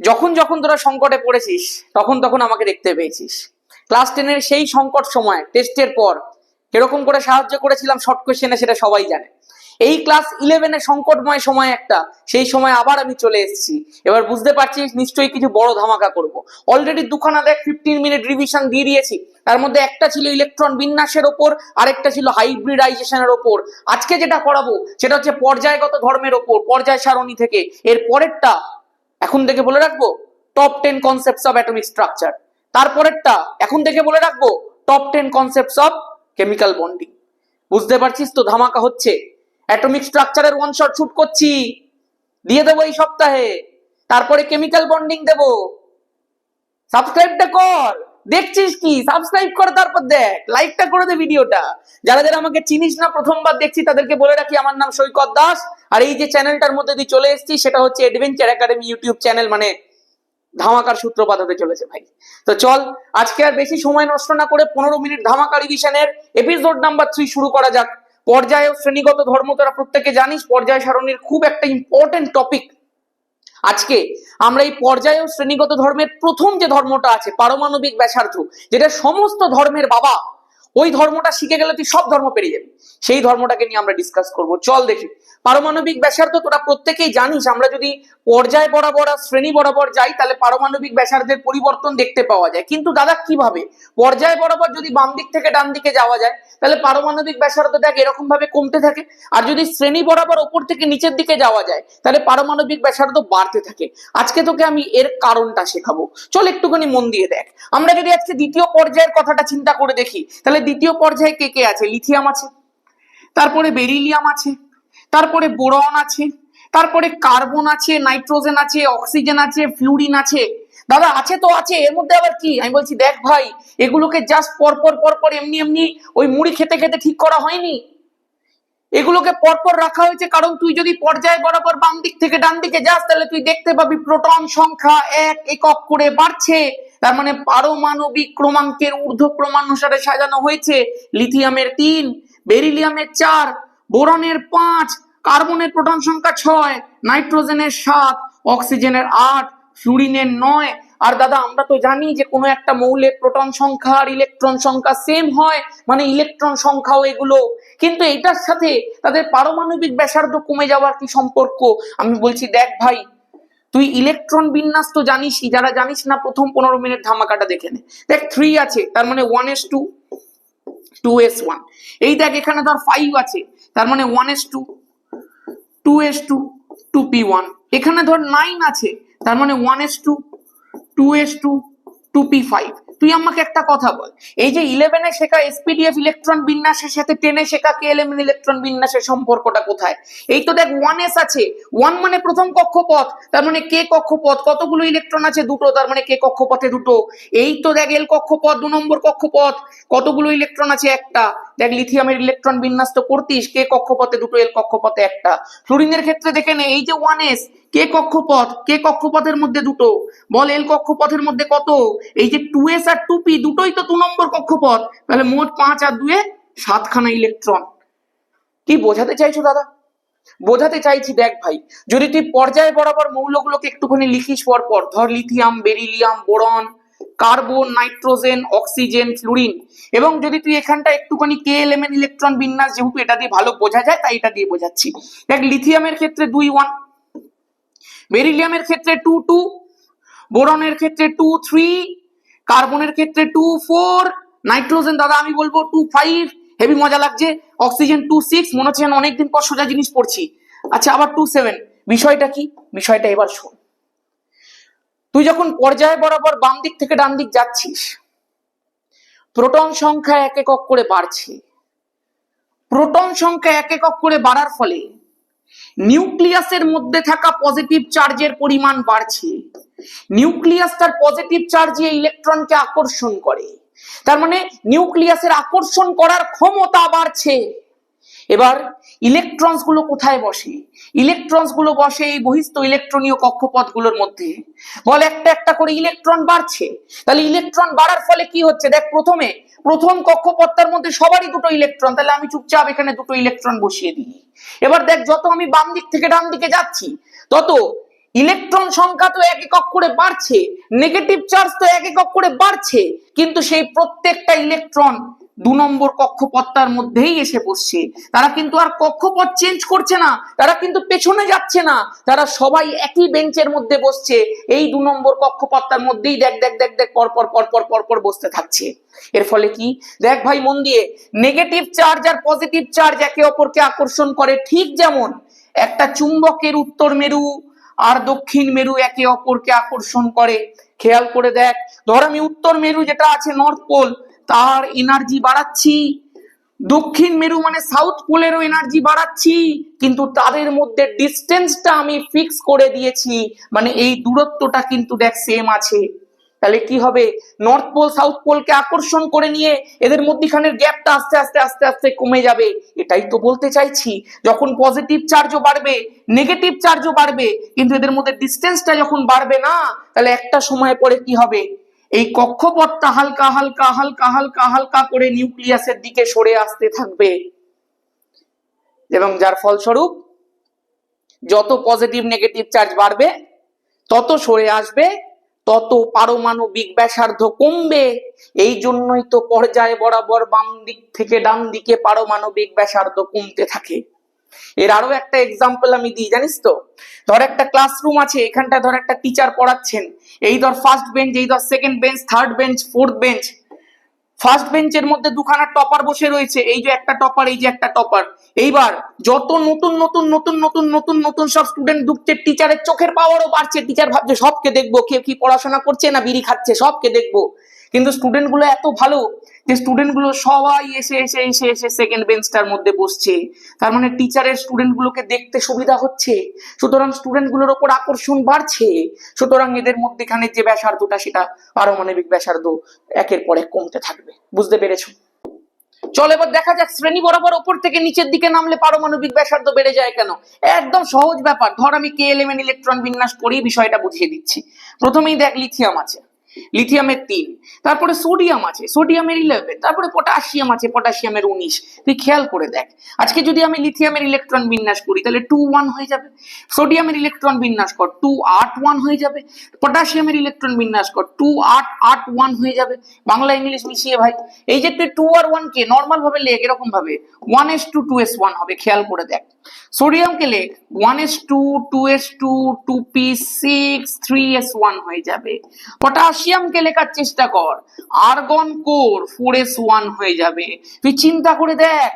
যখন যখন তোরা সংকটে পড়েছিস, তখন তখন আমাকে দেখতে পেয়েছিস। ক্লাস টেনের সেই সংকট সময়, টেস্টের পর, কীরকম করে সাহায্য করেছিলাম শর্ট কোয়েশ্চেনে সেটা সবাই জানে। এই ক্লাস ইলেভেনে সংকটময় সময় একটা, সেই সময় আবার আমি চলে এসেছি। এবার বুঝতে পারছিস, নিশ্চয়ই কিছু বড় ধামাকা করব। অলরেডি দুখানা দেখ ফিফটিন মিনিট রিভিশন দিয়ে দিয়েছি। তার মধ্যে একটা ছিল ইলেকট্রন বিন্যাসের ওপর, আরেকটা ছিল হাইব্রিডাইজেশনের ওপর। আজকে যেটা করাবো সেটা হচ্ছে পর্যায়গত ধর্মের ওপর, পর্যায় সারণী থেকে। এর পরেরটা এখন থেকে বলে রাখব top ten concept of atomic structure তারপরেরটা এখন থেকে বলে রাখব top ten concept of chemical bonding বুঝতে পারছিস তো, ধামাকা হচ্ছে। অ্যাটমিক স্ট্রাকচারের ওয়ান শট শুট করছি। দিয়ে দেবো এই সপ্তাহে। তারপরে কেমিক্যাল বন্ডিং দেবো। সাবস্ক্রাইবটা কর। দেখছিস কি? সাবস্ক্রাইব করে তারপর দেখ। লাইকটা করে দে ভিডিওটা। যারা যারা আমাকে চিনিস না, প্রথমবার দেখছি, তাদেরকে বলে রাখি, আমার নাম সৈকত দাস। আর এই যে চ্যানেলটার মধ্যে দিয়ে চলে এসেছি, সেটা হচ্ছে অ্যাডভেঞ্চার একাডেমি ইউটিউব চ্যানেল মানে ধামাকার সূত্রপাত হতে চলেছে ভাই। তো চল, আজকে আর বেশি সময় নষ্ট না করে পনেরো মিনিট ধামাকা রিভিশনের এপিসোড নাম্বার থ্রি শুরু করা যাক। পর্যায় শ্রেণীগত ধর্ম তোরা প্রত্যেকে জানিস, পর্যায় সারণীর খুব একটা ইম্পর্টেন্ট টপিক আজকে আমরা এই পর্যায় ও শ্রেণীগত ধর্মের প্রথম যে ধর্মটা আছে, পারমাণবিক ব্যাসার্থ যেটা সমস্ত ধর্মের বাবা, ওই ধর্মটা শিখে গেলে তুই সব ধর্ম পেরিয়ে যাবি। সেই ধর্মটাকে নিয়ে আমরা ডিসকাস করব। চল দেখি। পারমাণবিক ব্যাসার্ধ তোরা প্রত্যেকেই জানিস, আমরা যদি পর্যায় বরাবর আর শ্রেণি বরাবর যাই, তাহলে পারমাণবিক ব্যাসার্ধের পরিবর্তন দেখতে পাওয়া যায়। কিন্তু দাদা, কীভাবে? পর্যায় বরাবর যদি বাম দিক থেকে ডান দিকে যাওয়া যায়, তাহলে পারমাণবিক ব্যাসার্ধ দেখ এরকম ভাবে কমতে থাকে। আর যদি শ্রেণি বরাবর ওপর থেকে নিচের দিকে যাওয়া যায়, তাহলে পারমাণবিক ব্যাসার্ধ বাড়তে থাকে। আজকে তোকে আমি এর কারণটা শেখাবো। চল একটুখানি মন দিয়ে দেখ। আমরা যদি আজকে দ্বিতীয় পর্যায়ের কথাটা চিন্তা করে দেখি, তাহলে দ্বিতীয় পর্যায়ে কে কে আছে? লিথিয়াম আছে, তারপরে বেরিলিয়াম আছে তারপরে বোরন আছে, তারপরে কার্বন আছে, নাইট্রোজেন আছে, অক্সিজেন আছে, ফ্লুরিন আছে। দাদা, আছে তো আছে, এর মধ্যে আবার কি? আমি বলছি, দেখ ভাই, এগুলোকে জাস্ট পরপর পরপর এমনি এমনি ওই মুড়ি খেতে খেতে ঠিক করা হয়নি। এগুলোকে পরপর রাখা হয়েছে, কারণ তুই যদি পর্যায় বরাবর বাম দিক থেকে ডান দিকে যাস, তাহলে তুই দেখতে পাবি প্রোটন সংখ্যা এক একক করে বাড়ছে। তার মানে পারমাণবিক ক্রমাঙ্কের ঊর্ধ্ব ক্রমানুসারে সাজানো হয়েছে। লিথিয়ামের তিন, বেরিলিয়ামের চার, বোরনের পাঁচ কার্বনের প্রোটন সংখ্যা ছয়, নাইট্রোজেনের সাত, অক্সিজেনের আট, ফ্লুরিনের নয়। আর দাদা, আমরা তো জানি যে কোনো একটা মৌলের প্রোটন সংখ্যা আর ইলেকট্রন সংখ্যা সেম হয় মানে ইলেকট্রন সংখ্যাও এগুলো। কিন্তু এটার সাথে তাদের পারমাণবিক ব্যাসার্ধ কমে যাওয়ার কি সম্পর্ক? আমি বলছি, দেখ ভাই, তুই ইলেকট্রন বিন্যাস তো জানিসই, যারা জানিস না, প্রথম পনেরো মিনিট ধামাকাটা দেখে নে। দেখ থ্রি আছে, তার মানে one S two two S one এই দেখ, এখানে ধর ফাইভ আছে, তার মানে one S two two S two two P one এখানে ধর নাইন আছে, তার মানে one S two two S two two P five তুই আমাকে একটা কথা বল, এই যে ইলেভেনে শেখা এসপিডিএফ ইলেকট্রন বিন্যাসের সাথে টেনে শেখা কে এলেমেন ইলেকট্রন বিন্যাসের সম্পর্কটা কোথায়? এই তো দেখ ওয়ান এস আছে ওয়ান মানে প্রথম কক্ষপথ, তার মানে কে কক্ষপথ, কতগুলো ইলেকট্রন আছে? দুটো, তার মানে কে কক্ষপথে দুটো। এই তো দেখ এল কক্ষপথ, দু নম্বর কক্ষপথ, কতগুলো ইলেকট্রন আছে? একটা। দেখ লিথিয়ামের ইলেকট্রন বিন্যাস তো করতিস, কে কক্ষপথে? দুটো এল কক্ষপথে একটা। ফ্লোরিনের ক্ষেত্রে দেখে নে, এই যে ওয়ান এস কে কক্ষপথ? কে কক্ষপথের মধ্যে দুটো? বল এল কক্ষপথের মধ্যে কত? এই যে টু এস আর টু পি দুটোই তো দু নম্বর কক্ষপথ। তাহলে মোট পাঁচ আর দুয়ে সাতখানা ইলেকট্রন কি বোঝাতে চাইছো দাদা? বোঝাতে চাইছি, দেখ ভাই, যদি তুই পর্যায় বরাবর মৌলগুলোকে একটুখানি লিখিস পর পর ধর lithium beryllium boron carbon, nitrogen, oxygen, fluorine. এবং যদি তুই এখানটা একটুখানি কে এলিমেন্ট ইলেকট্রন বিন্যাস যেহেতু এটা দিয়ে ভালো বোঝা যায়, তাই এটা দিয়ে বোঝাচ্ছি। দেখ লিথিয়ামের ক্ষেত্রে দুই ওয়ান বেরিলিয়ামের ক্ষেত্রে টু টু বোরনের ক্ষেত্রে টু থ্রি কার্বনের ক্ষেত্রে টু ফোর নাইট্রোজেন দাদা, আমি বলব টু ফাইভ হেভি মজা লাগছে। অক্সিজেন টু সিক্স মনে হচ্ছে অনেকদিন পর সোজা জিনিস পড়ছি। আচ্ছা আবার টু সেভেন বিষয়টা কি? বিষয়টা এবার শোন। তুই যখন পর্যায় বরাবর বাম দিক থেকে ডান দিক যাচ্ছিস, প্রোটন সংখ্যা এক একক করে বাড়ছে। প্রোটন সংখ্যা এক একক করে বাড়ার ফলে নিউক্লিয়াসের মধ্যে থাকা পজিটিভ চার্জের পরিমাণ বাড়ছে। নিউক্লিয়াস তার পজিটিভ চার্জে ইলেকট্রনকে আকর্ষণ করে। তার মানে নিউক্লিয়াসের আকর্ষণ করার ক্ষমতা বাড়ছে। এবার ইলেকট্রনসগুলো কোথায় বসে? ইলেকট্রনসগুলো বসে এই বহিস্থ ইলেকট্রনীয় কক্ষপথগুলোর মধ্যে। বল একটা একটা করে ইলেকট্রন বাড়ছে। তাহলে ইলেকট্রন বাড়ার ফলে কি হচ্ছে? দেখ, প্রথমে, প্রথম কক্ষপথটার মধ্যে সবারই দুটো ইলেকট্রন তাহলে আমি চুপচাপ এখানে দুটো ইলেকট্রন বসিয়ে দিই। এবার দেখ, যত আমি বাম দিক থেকে ডান দিকে যাচ্ছি, তত ইলেকট্রন সংখ্যা তো এক একক করে বাড়ছে। নেগেটিভ চার্জ তো এক একক করে বাড়ছে। কিন্তু সেই প্রত্যেকটা ইলেকট্রন দু নম্বর কক্ষপথটার মধ্যেই এসে বসছে। তারা কিন্তু আর কক্ষপথ চেঞ্জ করছে না, তারা কিন্তু পেছনে যাচ্ছে না, তারা সবাই একই বেঞ্চের মধ্যে বসছে। এই দু নম্বর কক্ষপথটার মধ্যেই দেখ দেখ দেখ দেখ, পর পর পর পর পর পর বসতে থাকছে। এর ফলে কি? দেখ ভাই মন দিয়ে নেগেটিভ চার্জ আর পজিটিভ চার্জ একে অপরকে আকর্ষণ করে ঠিক যেমন একটা চুম্বকের উত্তর মেরু আর দক্ষিণ মেরু একে অপরকে আকর্ষণ করে। খেয়াল করে দেখ, ধর আমি উত্তর মেরু যেটা আছে নর্থ পোল তার এনার্জি বাড়াচ্ছি। দক্ষিণ মেরু মানে সাউথ পোলেরও এনার্জি বাড়াচ্ছি। কিন্তু তাদের মধ্যে ডিস্টেন্সটা আমি ফিক্স করে দিয়েছি। মানে এই দূরত্বটা কিন্তু দেখ সেম আছে। তাহলে কি হবে? নর্থ পোল সাউথ পোলকে আকর্ষণ করে নিয়ে এদের মধ্যখানের গ্যাপটা আস্তে আস্তে আস্তে আস্তে কমে যাবে। এটাই তো বলতে চাইছি। যখন পজিটিভ চার্জও বাড়বে নেগেটিভ চার্জও বাড়বে, কিন্তু এদের মধ্যে ডিস্টেন্সটা যখন বাড়বে না, তাহলে একটা সময় পরে কি হবে? এই কক্ষপথটা হালকা হালকা হালকা হালকা হালকা করে নিউক্লিয়াসের দিকে সরে আসতে থাকবে। এবং যার ফলস্বরূপ, যত পজিটিভ, নেগেটিভ চার্জ বাড়বে, তত সরে আসবে, তত পারমাণবিক ব্যাসার্ধ কমবে। এই জন্যই তো পর্যায়ে বরাবর বাম দিক থেকে ডান দিকে পারমাণবিক ব্যাসার্ধ কমতে থাকে। এর আরও একটা এক্সাম্পল আমি দিই, জানিস তো? ধর একটা ক্লাসরুম আছে এখানটা ধর একটা টিচার পড়াচ্ছেন। এই ধর ফার্স্ট বেঞ্চ এই ধর second bench third bench fourth bench first বেঞ্চের মধ্যে দুখানা টপার বসে রয়েছে, এই যে একটা টপার এই যে একটা টপার এইবার যত নতুন নতুন নতুন নতুন নতুন নতুন সব স্টুডেন্ট ঢুকছে টিচারের চোখের পাওয়ারও বাড়ছে। টিচার ভাবছে, সবকে দেখব, কে কি পড়াশোনা করছে না বিড়ি খাচ্ছে, সবকে দেখব। কিন্তু স্টুডেন্টগুলো এত ভালো যে স্টুডেন্টগুলো সবাই এসে এসে এসে এসে সেকেন্ড বেঞ্চটার মধ্যে বসছে। তার মানে টিচারের স্টুডেন্ট গুলোকে দেখতে সুবিধা হচ্ছে। সুতরাং স্টুডেন্টগুলোর ওপর আকর্ষণ বাড়ছে। সুতরাং এদের মধ্যেখানে যে ব্যাসার্ধটা, সেটা পারমাণবিক ব্যাসার্ধ একের পর এক কমতে থাকবে। বুঝতে পেরেছ? চল এবার দেখা যাক, শ্রেণি বরাবর ওপর থেকে নিচের দিকে নামলে পারমাণবিক ব্যাসার্ধ বেড়ে যায় কেন? একদম সহজ ব্যাপার। ধর আমি কে এলিমেন্ট ইলেকট্রন বিন্যাস করি বিষয়টা বুঝিয়ে দিচ্ছি। প্রথমেই দেখ লিথিয়াম আছে। লিথিয়ামের তিন। তারপরে সোডিয়াম আছে সোডিয়ামের ইলেভেন তারপরে পটাশিয়াম আছে পটাশিয়ামের উনিশ। তুই খেয়াল করে দেখ। আজকে যদি আমি লিথিয়ামের ইলেকট্রন বিন্যাস করি, তাহলে টু ওয়ান হয়ে যাবে। সোডিয়ামের ইলেকট্রন বিন্যাস কর টু আট ওয়ান হয়ে যাবে। পটাশিয়ামের ইলেকট্রন বিন্যাস কর টু আট আট ওয়ান হয়ে যাবে। বাংলা, ইংলিশ মিশিয়ে ভাই। এই যে তুই টু আর ওয়ান কে নর্মাল ভাবে লেখ, এরকম ভাবে। One S two two S one হবে, খেয়াল করে দেখ। সোডিয়ামকে লেখ one S two two S two two P six three S one হয়ে যাবে। পটাশিয়ামকে লেখার চেষ্টা কর। Argon core four S one হয়ে যাবে। তুই চিন্তা করে দেখ,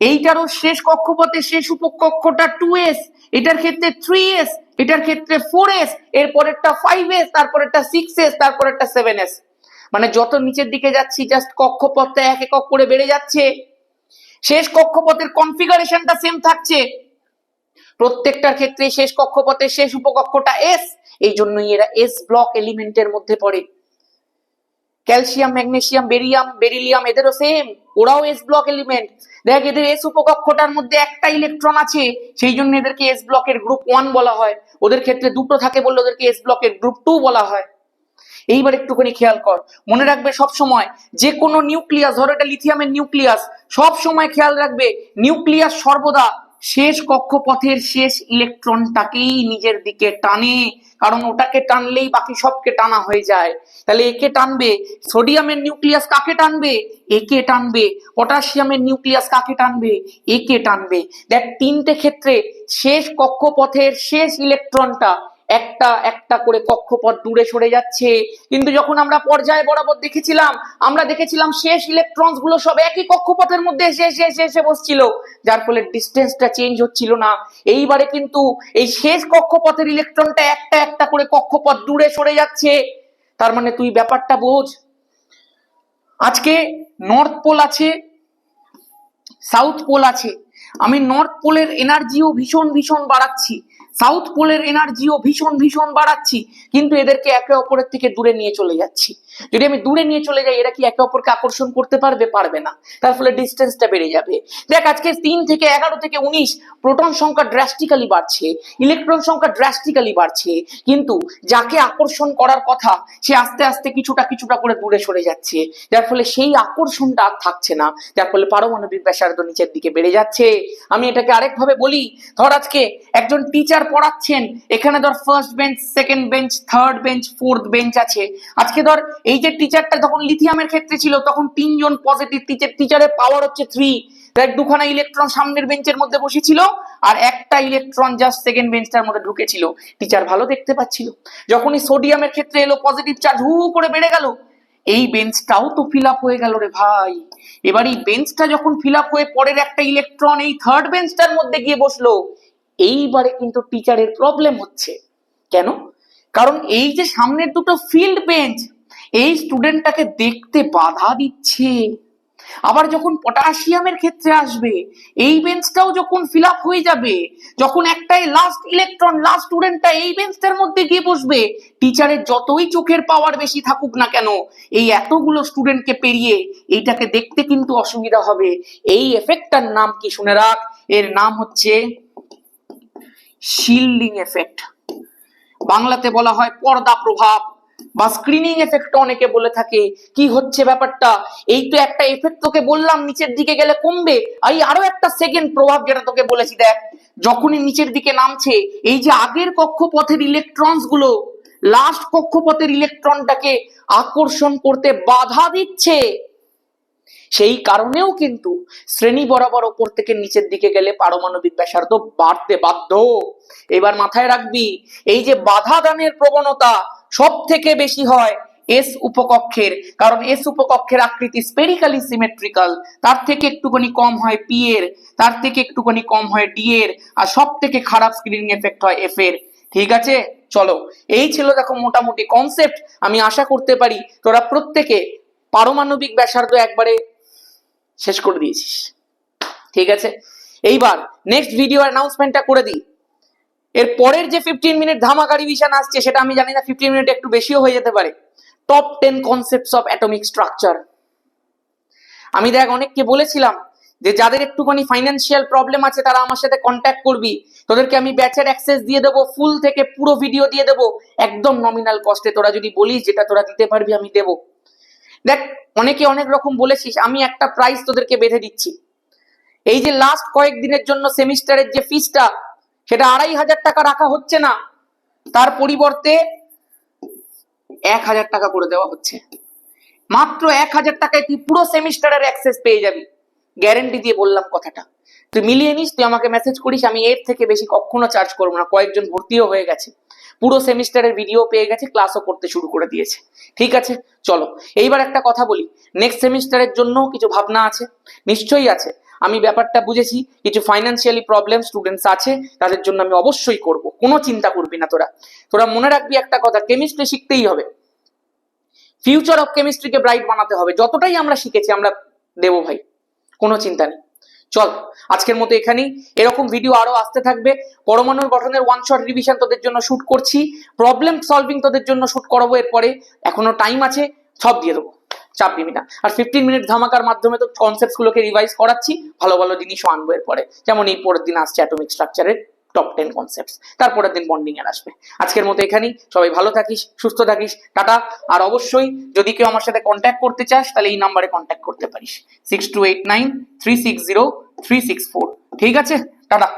এইটারও শেষ কক্ষপথের শেষ উপকক্ষটা টু এস এটার ক্ষেত্রে থ্রি এস এটার ক্ষেত্রে ফোর এস এর পরেরটা ফাইভ এস তারপরেরটা সিক্স এস তারপরেরটা সেভেন এস মানে যত নিচের দিকে যাচ্ছি জাস্ট কক্ষপথটা এক একক করে বেড়ে যাচ্ছে। শেষ কক্ষপথের কনফিগারেশনটা সেম থাকছে। প্রত্যেকটার ক্ষেত্রে শেষ কক্ষপথের শেষ উপকক্ষটা এস এই জন্যই এরা এস ব্লক এলিমেন্টের মধ্যে পড়ে। ক্যালসিয়াম ম্যাগনেসিয়াম বেরিয়াম বেরিলিয়াম এদেরও সেম ওরাও এস ব্লক এলিমেন্ট দেখ, এদের এস উপকক্ষটার মধ্যে একটা ইলেকট্রন আছে সেই জন্য এদেরকে এস ব্লকের গ্রুপ ওয়ান বলা হয়। ওদের ক্ষেত্রে দুটো থাকে বললে ওদেরকে এস ব্লকের গ্রুপ টু বলা হয়। এইবার একটুখানি খেয়াল কর। মনে রাখবে সব সময় যে কোনো নিউক্লিয়াস, ধরো এটা লিথিয়ামের নিউক্লিয়াস সব সময় খেয়াল রাখবে নিউক্লিয়াস সর্বদা শেষ কক্ষপথের শেষ ইলেকট্রনটাকেই নিজের দিকে টানে, কারণ ওটাকে টানলেই বাকি সবকে টানা হয়ে যায়। তাহলে একে টানবে সোডিয়ামের নিউক্লিয়াস কাকে টানবে? একে টানবে। পটাশিয়ামের নিউক্লিয়াস কাকে টানবে? একে টানবে। দেখ, তিনটে ক্ষেত্রে শেষ কক্ষপথের শেষ ইলেকট্রনটা একটা একটা করে কক্ষপথ দূরে সরে যাচ্ছে। কিন্তু যখন আমরা পর্যায়ে বরাবর দেখেছিলাম, আমরা দেখেছিলাম শেষ ইলেকট্রনসগুলো সব একই কক্ষপথের মধ্যে এসে এসে এসে এসে বসছিল। যার ফলে ডিস্টেন্সটা চেঞ্জ হচ্ছিল না। এইবারে কিন্তু এই শেষ কক্ষপথের ইলেকট্রনটা একটা একটা করে কক্ষপথ দূরে সরে যাচ্ছে। তার মানে তুই ব্যাপারটা বোঝ। আজকে নর্থ পোল আছে সাউথ পোল আছে। আমি নর্থ পোলের এনার্জিও ভীষণ ভীষণ বাড়াচ্ছি। সাউথ পোলের এনার্জিও ভীষণ ভীষণ বাড়াচ্ছি, কিন্তু এদেরকে একে অপরের থেকে দূরে নিয়ে চলে যাচ্ছি। যদি আমি দূরে নিয়ে চলে যাই, এরা কি একে অপরকে আকর্ষণ করতে পারবে? পারবে না। তার ফলে ডিস্টেন্সটা বেড়ে যাবে। দেখ, আজকে তিন থেকে এগারো থেকে উনিশ প্রোটন সংখ্যা ড্রাস্টিক্যালি বাড়ছে ইলেকট্রন সংখ্যা ড্রাস্টিক্যালি বাড়ছে, কিন্তু যাকে আকর্ষণ করার কথা, সে আস্তে আস্তে কিছুটা কিছুটা করে দূরে সরে যাচ্ছে। যার ফলে সেই আকর্ষণটা আর থাকছে না। যার ফলে পারমাণবিক ব্যাসার্ধ নিচের দিকে বেড়ে যাচ্ছে। আমি এটাকে আরেকভাবে বলি, ধর আজকে একজন টিচার পড়াচ্ছেন, এখানে ধর first bench second bench third bench fourth bench আছে। আজকে ধর এই যে টিচারটা যখন লিথিয়ামের ক্ষেত্রে ছিল, তখন তিনজন পজিটিভ টিচার টিচারের পাওয়ার হচ্ছে থ্রি দেখ, দুখানা ইলেকট্রন সামনের বেঞ্চের মধ্যে বসেছিল, আর একটা ইলেকট্রন জাস্ট সেকেন্ড বেঞ্চটার মধ্যে ঢুকেছিল। টিচার ভালো দেখতে পাচ্ছিল। যখনই সোডিয়ামের ক্ষেত্রে এলো পজিটিভ চার্জ হু করে বেড়ে গেল, এই বেঞ্চটাও তো ফিল আপ হয়ে গেল রে ভাই। এবার এই বেঞ্চটা যখন ফিল আপ হয়ে পরের একটা ইলেকট্রন এই থার্ড বেঞ্চটার মধ্যে গিয়ে বসল, এইবারে কিন্তু টিচারের প্রবলেম হচ্ছে। কেন? কারণ এই যে সামনের দুটো ফিল্ড বেঞ্চ এই স্টুডেন্টটাকে দেখতে বাধা দিচ্ছে। আবার যখন পটাশিয়ামের ক্ষেত্রে আসবে, এই বেঞ্চটাও যখন ফিল আপ হয়ে যাবে, যখন একটাই লাস্ট ইলেকট্রন লাস্ট স্টুডেন্টটা এই বেঞ্চটার মধ্যে গিয়ে বসবে টিচারের যতই চোখের পাওয়ার বেশি থাকুক না কেন, এই এতগুলো স্টুডেন্টকে পেরিয়ে এইটাকে দেখতে কিন্তু অসুবিধা হবে। এই এফেক্টটার নাম কি শুনে রাখ? এর নাম হচ্ছে শিল্ডিং এফেক্ট বাংলাতে বলা হয় পর্দা প্রভাব। বা স্ক্রিনিং এফেক্ট অনেকে বলে থাকে, কি হচ্ছে ব্যাপারটা? এই তো একটা এফেক্ট তোকে বললাম, নিচের দিকে গেলে কমবে। এই আরও একটা সেকেন্ড প্রভাব যেটা তোকে বলেছি, দেখ, যখনই নিচের দিকে নামছে, এই যে আগের কক্ষপথের ইলেকট্রনসগুলো লাস্ট কক্ষপথের ইলেকট্রনটাকে আকর্ষণ করতে বাধা দিচ্ছে। সেই কারণেও কিন্তু শ্রেণি বরাবর ওপর থেকে নিচের দিকে গেলে পারমাণবিক ব্যাসার্ধ বাড়তে বাধ্য। এবার মাথায় রাখবি, এই যে বাধা দানের প্রবণতা সব থেকে বেশি হয় এস উপকক্ষের। কারণ এস উপকক্ষের আকৃতি স্পেরিক্যালি সিমেট্রিক্যাল তার থেকে একটুখানি কম হয় পি এর, তার থেকে একটুখানি কম হয় ডি এর, আর সব থেকে খারাপ স্ক্রিনিং এফেক্ট হয় এফ এর। ঠিক আছে? চলো, এই ছিল দেখো মোটামুটি কনসেপ্ট আমি আশা করতে পারি তোরা প্রত্যেকে পারমাণবিক ব্যাসার্ধ একবারে শেষ করে দিয়েছিস। ঠিক আছে? এইবার নেক্সট ভিডিও অ্যানাউন্সমেন্টটা করে দিই। এর পরের যে ফিফটিন মিনিট ধামাকা রিভিশন আসছে, সেটা আমি জানি না ফিফটিন মিনিট একটু বেশিও হয়ে যেতে পারে। Top ten concepts of atomic structure আমি দেখ, অনেককে বলেছিলাম যে যাদের একটুখানি ফাইন্যান্সিয়াল প্রবলেম আছে, তারা আমার সাথে কন্ট্যাক্ট করবি। তোদেরকে আমি ব্যাচের অ্যাক্সেস দিয়ে দেবো ফুল থেকে পুরো ভিডিও দিয়ে দেবো, একদম নমিনাল কস্টে তোরা যদি বলিস যেটা তোরা দিতে পারবি, আমি দেবো। দেখ, অনেকে অনেক রকম বলেছিস, আমি একটা প্রাইস তোদেরকে বেঁধে দিচ্ছি। এই যে লাস্ট কয়েকদিনের জন্য সেমিস্টারের যে ফিসটা সেটা আড়াই হাজার টাকা রাখা হচ্ছে না। তার পরিবর্তে এক হাজার টাকা করে দেওয়া হচ্ছে। মাত্র এক হাজার টাকায় তুই পুরো সেমিস্টারের অ্যাক্সেস পেয়ে যাবি। গ্যারেন্টি দিয়ে বললাম কথাটা। তুই মিলিয়ে নিস, তুই আমাকে মেসেজ করিস, আমি এর থেকে বেশি কখনো চার্জ করব না। কয়েকজন ভর্তিও হয়ে গেছে। পুরো সেমিস্টারের ভিডিও পেয়ে গেছে ক্লাসও করতে শুরু করে দিয়েছে। ঠিক আছে? চলো। এইবার একটা কথা বলি। নেক্সট সেমিস্টারের জন্য কিছু ভাবনা আছে? নিশ্চয়ই আছে। আমি ব্যাপারটা বুঝেছি, কিছু ফাইন্যান্সিয়ালি প্রবলেম স্টুডেন্টস আছে, তাদের জন্য আমি অবশ্যই করব, কোনো চিন্তা করবি না তোরা। তোরা মনে রাখবি একটা কথা কেমিস্ট্রি শিখতেই হবে। ফিউচার অফ কেমিস্ট্রিকে ব্রাইট বানাতে হবে, যতটাই আমরা শিখেছি আমরা দেবো ভাই, কোনো চিন্তা নেই। চল, আজকের মতো এখানেই। এরকম ভিডিও আরও আসতে থাকবে। পরমাণুর গঠনের ওয়ান শট রিভিশন তোদের জন্য শুট করছি। প্রবলেম সলভিং তোদের জন্য শুট করাবো এরপরে। এখনও টাইম আছে, সব দিয়ে দেবো। চাপ দিবি না। আর ফিফটিন মিনিট ধামাকার মাধ্যমে তো কনসেপ্ট গুলোকে রিভাইজ করাচ্ছি, ভালো ভালো জিনিসও আনব এরপরে। যেমন এই পরের দিন আসছে অ্যাটমিক স্ট্রাকচারের টপ টেন কনসেপ্ট তারপরের দিন বন্ডিং এর আসবে। আজকের মতো এখানেই। সবাই ভালো থাকিস, সুস্থ থাকিস, টাটা। আর অবশ্যই যদি কেউ আমার সাথে কন্ট্যাক্ট করতে চাস, তাহলে এই নাম্বারে কন্ট্যাক্ট করতে পারিস। Six two eight nine three six zero three six four ঠিক আছে? টাটা।